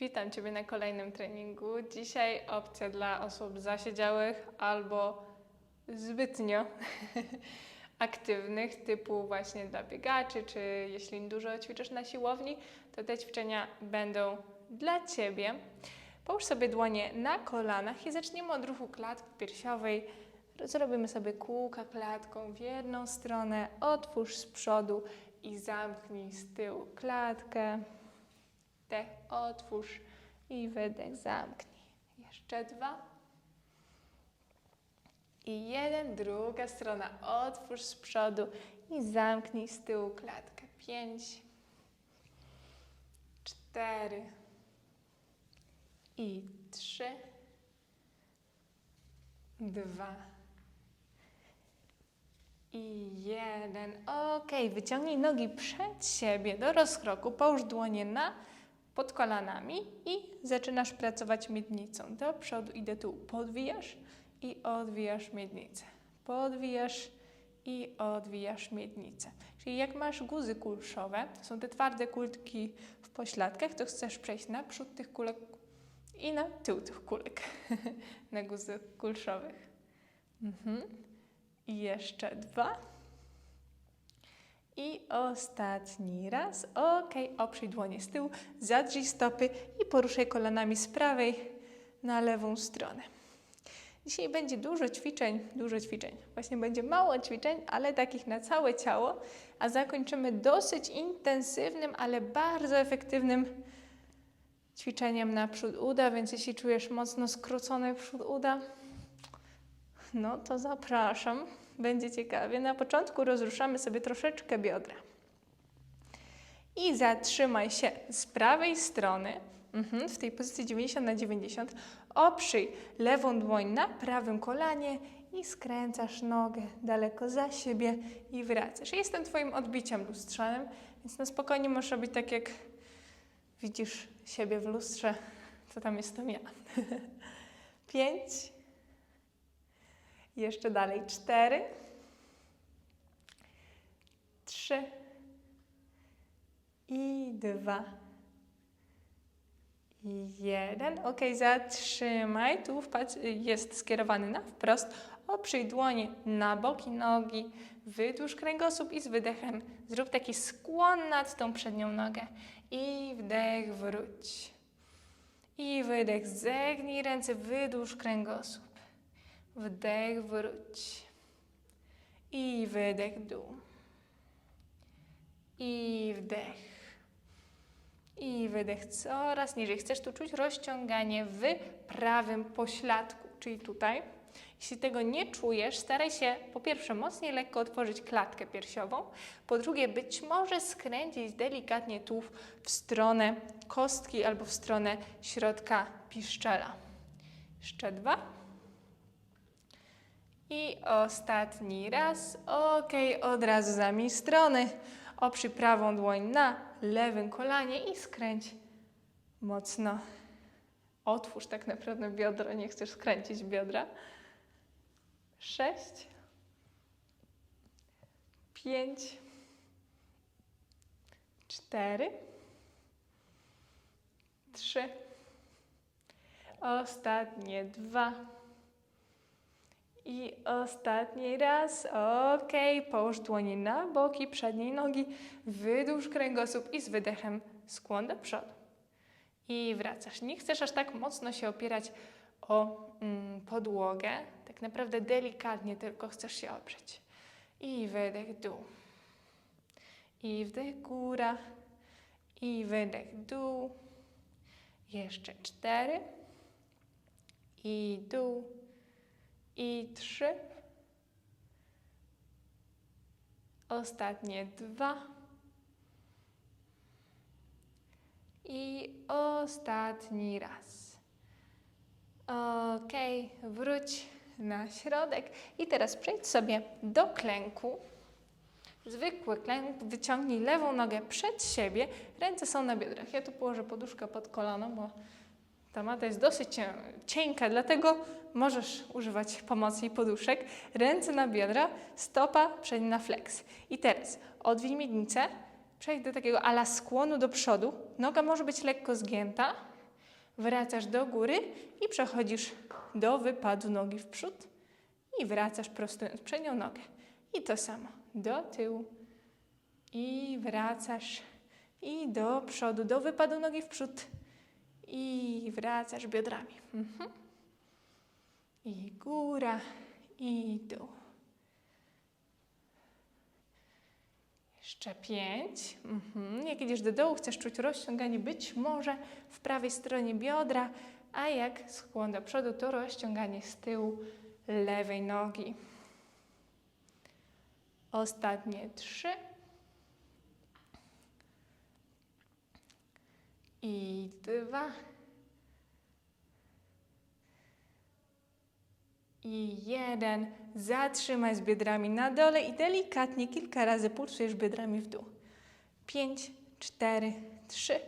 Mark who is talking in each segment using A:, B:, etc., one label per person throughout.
A: Witam Ciebie na kolejnym treningu. Dzisiaj opcja dla osób zasiedziałych albo zbytnio aktywnych, typu właśnie dla biegaczy, czy jeśli dużo ćwiczysz na siłowni, to te ćwiczenia będą dla Ciebie. Połóż sobie dłonie na kolanach i zaczniemy od ruchu klatki piersiowej. Zrobimy sobie kółka klatką w jedną stronę, otwórz z przodu i zamknij z tyłu klatkę. Wdech, otwórz i wydech, zamknij. Jeszcze dwa. I jeden, druga strona, otwórz z przodu i zamknij z tyłu klatkę. Pięć, cztery i trzy, dwa i jeden. Ok, wyciągnij nogi przed siebie do rozkroku, połóż dłonie na pod kolanami i zaczynasz pracować miednicą. Do przodu i do tyłu. Podwijasz i odwijasz miednicę. Podwijasz i odwijasz miednicę. Czyli jak masz guzy kulszowe, to są te twarde kulki w pośladkach, to chcesz przejść naprzód tych kulek i na tył tych kulek, na guzy kulszowych. Mhm. I jeszcze dwa. I ostatni raz. Ok, oprzyj dłonie z tyłu, zadrzyj stopy i poruszaj kolanami z prawej na lewą stronę. Dzisiaj będzie dużo ćwiczeń, dużo ćwiczeń. Właśnie będzie mało ćwiczeń, ale takich na całe ciało, a zakończymy dosyć intensywnym, ale bardzo efektywnym ćwiczeniem na przód uda, więc jeśli czujesz mocno skrócony przód uda, no to zapraszam. Będzie ciekawie. Na początku rozruszamy sobie troszeczkę biodra. I zatrzymaj się z prawej strony, mhm, w tej pozycji 90 na 90. Oprzyj lewą dłoń na prawym kolanie i skręcasz nogę daleko za siebie i wracasz. Jestem Twoim odbiciem lustrzanym, więc na spokojnie możesz robić tak, jak widzisz siebie w lustrze. Co tam jestem ja. Pięć. Jeszcze dalej cztery, trzy i dwa jeden. Ok, zatrzymaj. Tu wpadź, jest skierowany na wprost. Oprzyj dłonie na boki nogi, wydłuż kręgosłup i z wydechem zrób taki skłon nad tą przednią nogę. I wdech, wróć. I wydech, zegnij ręce, wydłuż kręgosłup. Wdech, wróć. I wydech, dół. I wdech. I wydech coraz niżej. Chcesz tu czuć rozciąganie w prawym pośladku, czyli tutaj. Jeśli tego nie czujesz, staraj się po pierwsze mocniej lekko otworzyć klatkę piersiową, po drugie być może skręcić delikatnie tułów w stronę kostki albo w stronę środka piszczela. Jeszcze dwa. I ostatni raz. Ok, od razu zamień strony. Oprzyj prawą dłoń na lewym kolanie i skręć mocno. Otwórz tak naprawdę biodro, nie chcesz skręcić biodra. Sześć. Pięć. Cztery. Trzy. Ostatnie dwa. I ostatni raz. Ok, połóż dłonie na boki przedniej nogi, wydłuż kręgosłup i z wydechem skłon do przodu. I wracasz. Nie chcesz aż tak mocno się opierać o mm, podłogę. Tak naprawdę delikatnie tylko chcesz się oprzeć. I wydech dół. I wdech góra. I wydech dół. Jeszcze cztery. I dół i trzy. Ostatnie dwa. I ostatni raz. Ok, wróć na środek. I teraz przejdź sobie do klęku. Zwykły klęk, wyciągnij lewą nogę przed siebie, ręce są na biodrach. Ja tu położę poduszkę pod kolano, bo ta mata jest dosyć cienka, dlatego możesz używać pomocy i poduszek. Ręce na biodra, stopa przednia na flex. I teraz odwij miednicę, przejdź do takiego ala skłonu do przodu. Noga może być lekko zgięta Wracasz do góry i przechodzisz do wypadu nogi w przód i wracasz prostując przednią nogę. I to samo. Do tyłu i wracasz i do przodu, do wypadu nogi w przód i wracasz biodrami. Mhm. I góra i dół. Jeszcze pięć. Mhm. Jak idziesz do dołu, chcesz czuć rozciąganie być może w prawej stronie biodra, a jak skłon do przodu, to rozciąganie z tyłu lewej nogi. Ostatnie trzy. I dwa. I jeden. Zatrzymaj z biodrami na dole i delikatnie kilka razy pulsujesz biodrami w dół. Pięć, cztery, trzy,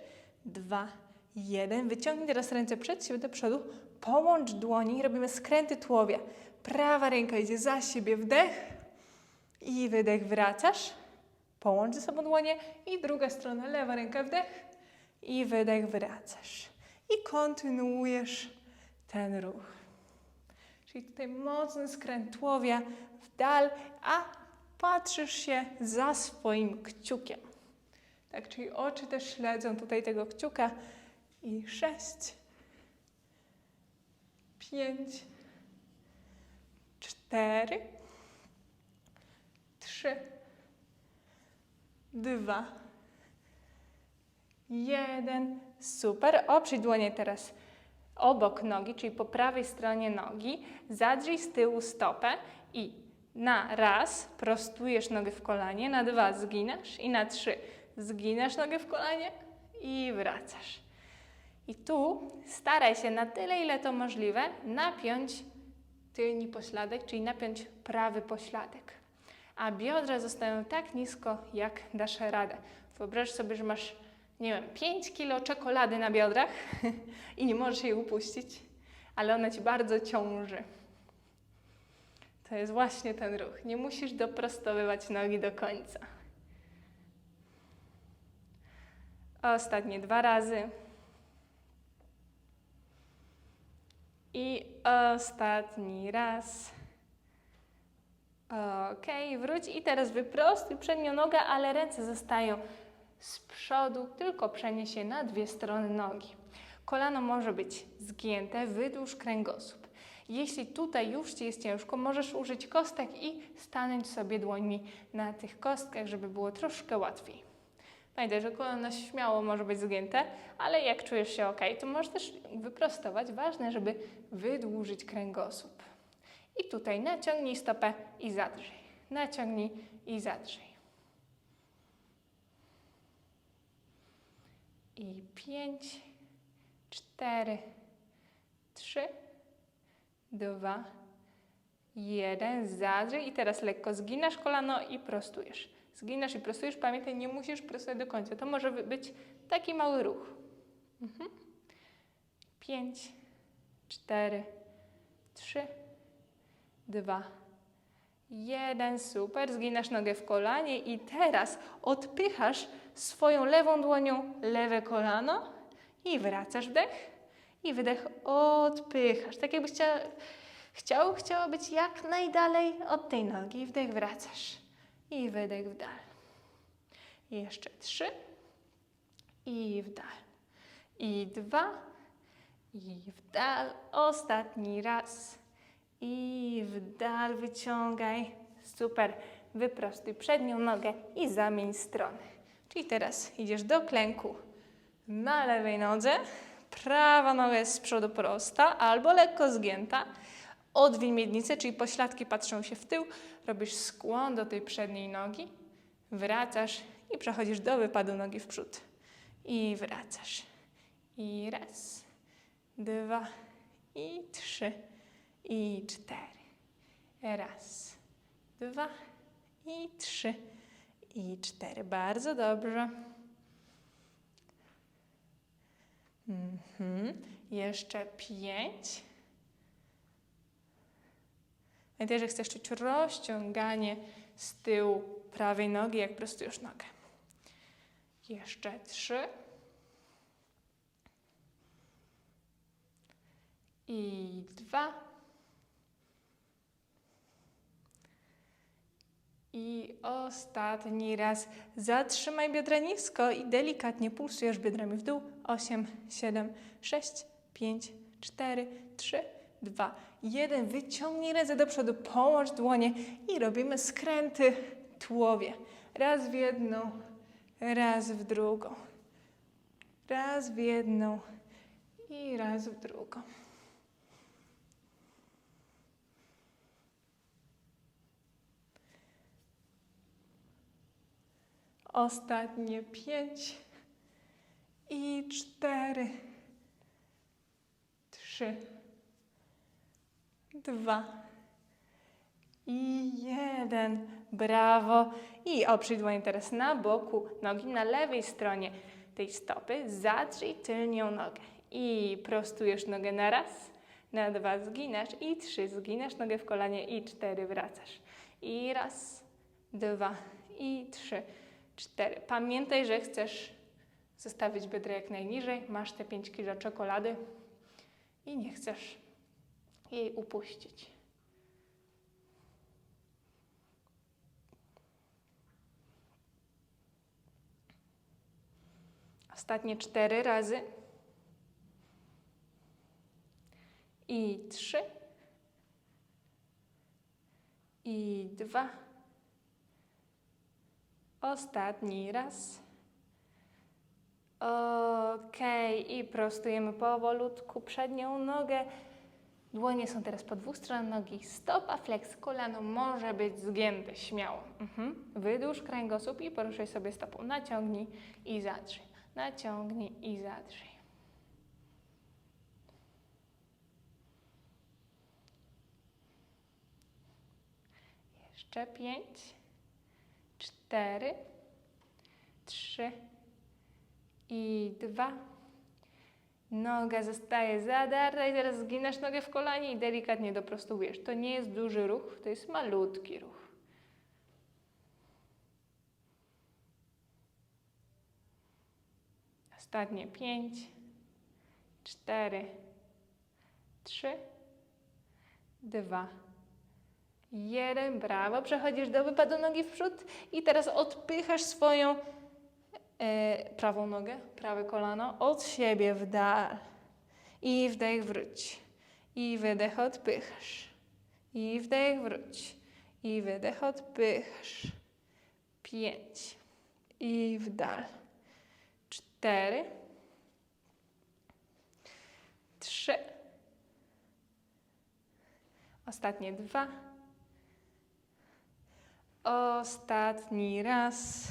A: dwa, jeden. Wyciągnij teraz ręce przed siebie do przodu. Połącz dłoni. Robimy skręty tułowia. Prawa ręka idzie za siebie. Wdech. I wydech. Wracasz. Połącz ze sobą dłonie. I druga strona. Lewa ręka. Wdech. I wydech. Wracasz. I kontynuujesz ten ruch. Czyli tutaj mocny skręt w dal, a patrzysz się za swoim kciukiem. Tak, czyli oczy też śledzą tutaj tego kciuka. I sześć, pięć, cztery, trzy, dwa, jeden. Super. Oprzyj dłonie teraz obok nogi, czyli po prawej stronie nogi, zadrzyj z tyłu stopę i na raz prostujesz nogę w kolanie, na dwa zginasz i na trzy zginasz nogę w kolanie i wracasz. I tu staraj się na tyle, ile to możliwe, napiąć tylni pośladek, czyli napiąć prawy pośladek. A biodra zostają tak nisko, jak dasz radę. Wyobraź sobie, że masz nie wiem, 5 kilo czekolady na biodrach i nie możesz jej upuścić, ale ona ci bardzo ciąży. To jest właśnie ten ruch. Nie musisz doprostowywać nogi do końca. Ostatnie dwa razy. I ostatni raz. Ok, wróć i teraz wyprostuj przednią nogę, ale ręce zostają z przodu, tylko przenieś je na dwie strony nogi. Kolano może być zgięte, wydłuż kręgosłup. Jeśli tutaj już Ci jest ciężko, możesz użyć kostek i stanąć sobie dłońmi na tych kostkach, żeby było troszkę łatwiej. Pamiętaj, że kolano śmiało może być zgięte, ale jak czujesz się ok, to możesz też wyprostować. Ważne, żeby wydłużyć kręgosłup. I tutaj naciągnij stopę i zadrzyj. Naciągnij i zadrzyj. I pięć, cztery, trzy, dwa, jeden. Zadrzyj i teraz lekko zginasz kolano i prostujesz. Zginasz i prostujesz. Pamiętaj, nie musisz prostować do końca. To może być taki mały ruch. Mhm. Pięć, cztery, trzy, dwa, jeden. Super. Zginasz nogę w kolanie i teraz odpychasz swoją lewą dłonią lewe kolano i wracasz wdech i wydech odpychasz. Tak jakbyś chciał, chciał, chciało być jak najdalej od tej nogi. Wdech wracasz i wydech w dal. I jeszcze trzy i w dal. I dwa i w dal. Ostatni raz i w dal wyciągaj. Super. Wyprostuj przednią nogę i zamień strony. Czyli teraz idziesz do klęku na lewej nodze, prawa noga jest z przodu prosta albo lekko zgięta. Odwiń miednicę, czyli pośladki patrzą się w tył, robisz skłon do tej przedniej nogi, wracasz i przechodzisz do wypadu nogi w przód. I wracasz. I raz, dwa, i trzy, i cztery. Raz, dwa, i trzy, i cztery. Bardzo dobrze. Mhm. Jeszcze pięć. Pamiętaj, że chcesz czuć rozciąganie z tyłu prawej nogi, jak prostujesz nogę. Jeszcze trzy. i dwa. I ostatni raz. Zatrzymaj biodra nisko i delikatnie pulsujesz biodrami w dół. 8, 7, 6, 5, 4, 3, 2, 1. Wyciągnij ręce do przodu, połącz dłonie i robimy skręty tułowie. Raz w jedną, raz w drugą. Raz w jedną i raz w drugą. Ostatnie pięć i cztery, trzy, dwa i jeden. Brawo. I oprzyj dłoń teraz na boku nogi, na lewej stronie tej stopy. Zadrzyj tylnią nogę. I prostujesz nogę na raz, na dwa zginasz i trzy. Zginasz nogę w kolanie i cztery wracasz. I raz, dwa i trzy cztery. Pamiętaj, że chcesz zostawić biodra jak najniżej. Masz te 5 kg czekolady i nie chcesz jej upuścić. Ostatnie cztery razy. I trzy. I dwa. Ostatni raz. Okej, i prostujemy powolutku przednią nogę. Dłonie są teraz po dwóch stronach nogi. Stopa, flex, kolano może być zgięte, śmiało. Mhm. Wydłuż kręgosłup i poruszaj sobie stopą. Naciągnij i zadrzyj. Naciągnij i zadrzyj. Jeszcze pięć cztery, trzy i dwa. Noga zostaje zadarta i teraz zginasz nogę w kolanie i delikatnie doprostowujesz. To nie jest duży ruch, to jest malutki ruch. Ostatnie pięć, cztery, trzy, dwa. Jeden, brawo. Przechodzisz do wypadu nogi w przód i teraz odpychasz swoją e, prawą nogę, prawe kolano od siebie w dal. I wdech, wróć. I wydech, odpychasz. I wdech, wróć. I wydech, odpychasz. Pięć. I w dal. Cztery. Trzy. Ostatnie dwa Ostatni raz.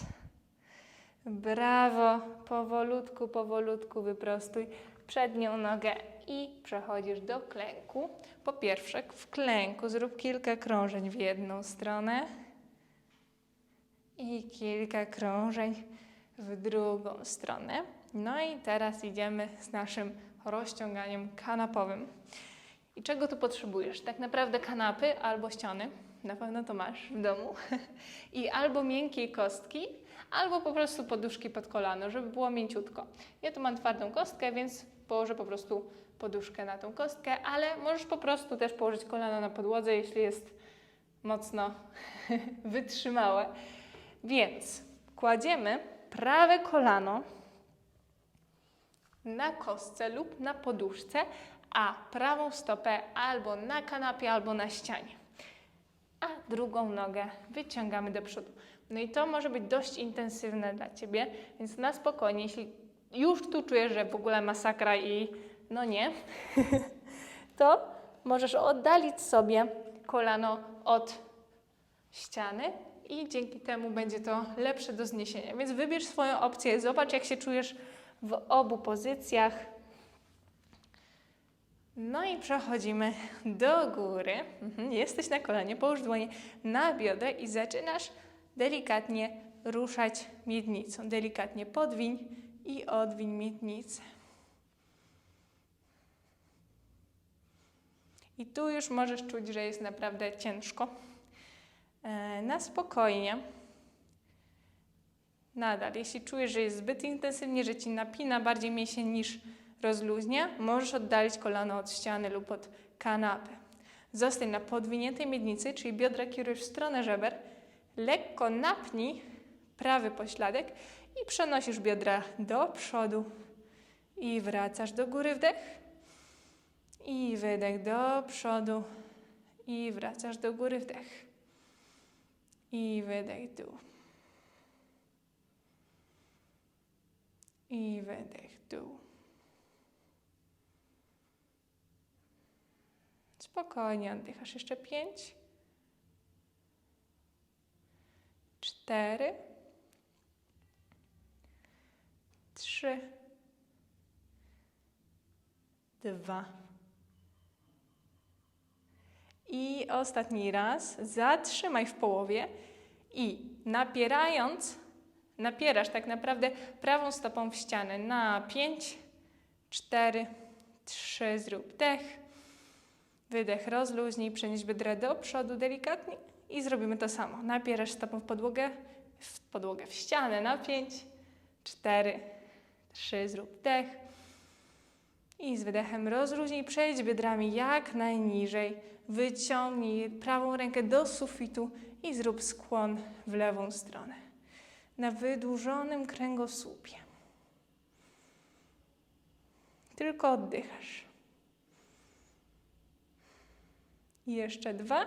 A: Brawo. Powolutku, powolutku wyprostuj przednią nogę i przechodzisz do klęku. Po pierwsze, w klęku zrób kilka krążeń w jedną stronę i kilka krążeń w drugą stronę. No i teraz idziemy z naszym rozciąganiem kanapowym. I czego tu potrzebujesz? Tak naprawdę kanapy albo ściany na pewno to masz w domu. I albo miękkiej kostki, albo po prostu poduszki pod kolano, żeby było mięciutko. Ja tu mam twardą kostkę, więc położę po prostu poduszkę na tą kostkę, ale możesz po prostu też położyć kolano na podłodze, jeśli jest mocno wytrzymałe. Więc kładziemy prawe kolano na kostce lub na poduszce, a prawą stopę albo na kanapie, albo na ścianie a drugą nogę wyciągamy do przodu. No i to może być dość intensywne dla Ciebie, więc na spokojnie, jeśli już tu czujesz, że w ogóle masakra i no nie, to możesz oddalić sobie kolano od ściany i dzięki temu będzie to lepsze do zniesienia. Więc wybierz swoją opcję, zobacz jak się czujesz w obu pozycjach. No i przechodzimy do góry. Mhm, jesteś na kolanie, połóż dłonie na biodra i zaczynasz delikatnie ruszać miednicą. Delikatnie podwiń i odwiń miednicę. I tu już możesz czuć, że jest naprawdę ciężko. E, na spokojnie. Nadal, jeśli czujesz, że jest zbyt intensywnie, że ci napina bardziej mięsień niż rozluźnia, możesz oddalić kolano od ściany lub od kanapy. Zostań na podwiniętej miednicy, czyli biodra kierujesz w stronę żeber. Lekko napnij prawy pośladek i przenosisz biodra do przodu. I wracasz do góry, wdech. I wydech do przodu. I wracasz do góry, wdech. I wydech dół. I wydech dół. Spokojnie oddychasz. Jeszcze pięć. Cztery. Trzy. Dwa. I ostatni raz zatrzymaj w połowie i napierając, napierasz tak naprawdę prawą stopą w ścianę na 5, 4, 3, zrób dech, wydech, rozluźnij, przenieś biodra do przodu delikatnie i zrobimy to samo. Napierasz stopą w podłogę, w podłogę, w ścianę na 5, 4, 3, zrób dech i z wydechem rozluźnij, przejdź biodrami jak najniżej, Wyciągnij prawą rękę do sufitu i zrób skłon w lewą stronę. Na wydłużonym kręgosłupie. Tylko oddychasz. I jeszcze dwa.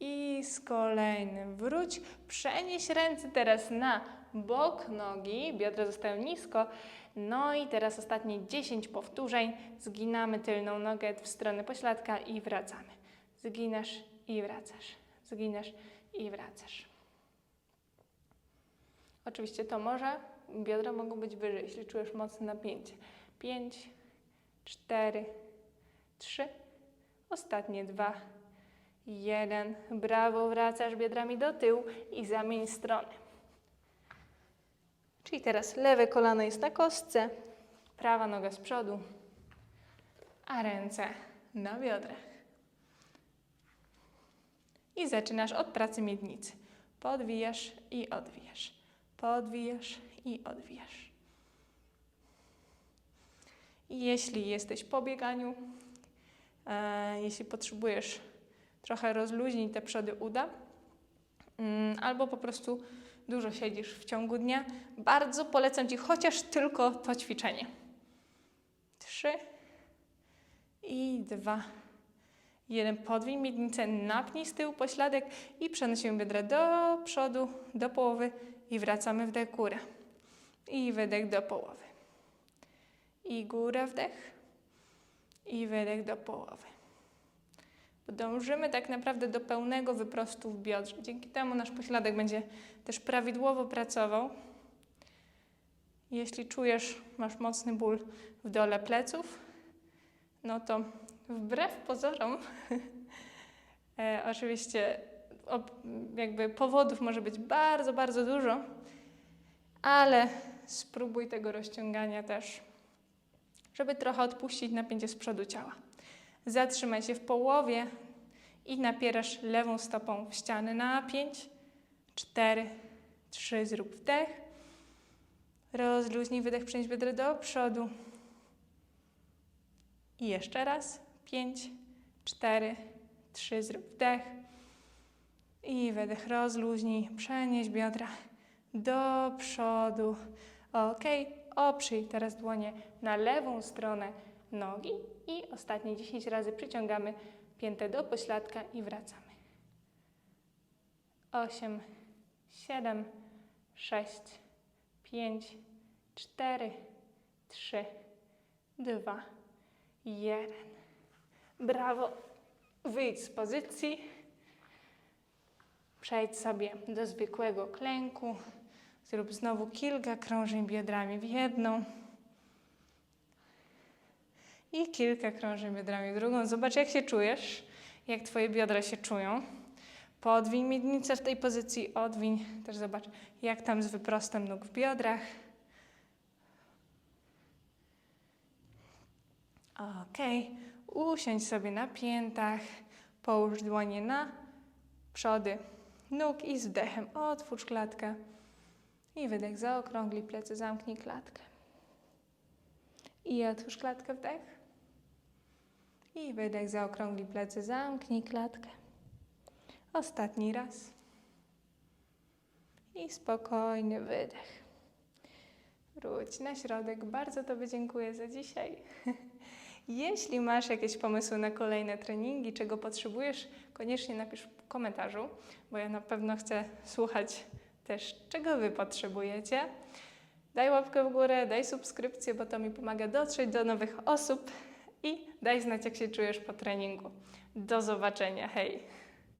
A: I z kolejnym wróć. Przenieś ręce teraz na bok nogi. Biodra zostają nisko. No i teraz ostatnie 10 powtórzeń. Zginamy tylną nogę w stronę pośladka i wracamy. Zginasz i wracasz. Zginasz i wracasz. Oczywiście to może, biodra mogą być wyżej, jeśli czujesz mocne napięcie. 5, 4, 3, ostatnie 2, 1. Brawo, wracasz biodrami do tyłu i zamień strony. Czyli teraz lewe kolano jest na kostce, prawa noga z przodu, a ręce na biodrach. I zaczynasz od pracy miednicy. Podwijasz i odwijasz. Podwijasz i odwijasz. Jeśli jesteś po bieganiu, jeśli potrzebujesz trochę rozluźnić te przody uda, mm, albo po prostu dużo siedzisz w ciągu dnia, bardzo polecam Ci chociaż tylko to ćwiczenie. Trzy i dwa. Jeden podwij miednicę, napnij z tyłu pośladek i przenosimy biodra do przodu, do połowy i wracamy wdech górę. I wydech do połowy. I góra wdech. I wydech do połowy. Dążymy tak naprawdę do pełnego wyprostu w biodrze. Dzięki temu nasz pośladek będzie też prawidłowo pracował. Jeśli czujesz, masz mocny ból w dole pleców, no to wbrew pozorom, e, oczywiście jakby powodów może być bardzo, bardzo dużo, ale spróbuj tego rozciągania też, żeby trochę odpuścić napięcie z przodu ciała. Zatrzymaj się w połowie i napierasz lewą stopą w ścianę na 5, 4, 3, zrób wdech. Rozluźnij wydech, przenieś biodra do przodu. I jeszcze raz. 5, 4, 3, zrób wdech. I wydech, rozluźnij, przenieś biodra do przodu. Ok, oprzyj teraz dłonie na lewą stronę nogi i ostatnie 10 razy przyciągamy piętę do pośladka i wracamy. 8, 7, 6, 5, 4, 3, 2, 1. Brawo. Wyjdź z pozycji. Przejdź sobie do zwykłego klęku. Zrób znowu kilka krążeń biodrami w jedną i kilka krążeń biodrami w drugą. Zobacz, jak się czujesz, jak Twoje biodra się czują. Podwiń miednicę w tej pozycji, odwiń. Też zobacz, jak tam z wyprostem nóg w biodrach. Ok, usiądź sobie na piętach, połóż dłonie na przody nóg i z wdechem otwórz klatkę i wydech zaokrągli plecy, zamknij klatkę. I otwórz klatkę wdech. I wydech, zaokrągli plecy, zamknij klatkę. Ostatni raz. I spokojny wydech. Wróć na środek. Bardzo Tobie dziękuję za dzisiaj. Jeśli masz jakieś pomysły na kolejne treningi, czego potrzebujesz, koniecznie napisz w komentarzu, bo ja na pewno chcę słuchać też, czego Wy potrzebujecie. Daj łapkę w górę, daj subskrypcję, bo to mi pomaga dotrzeć do nowych osób i daj znać, jak się czujesz po treningu. Do zobaczenia. Hej!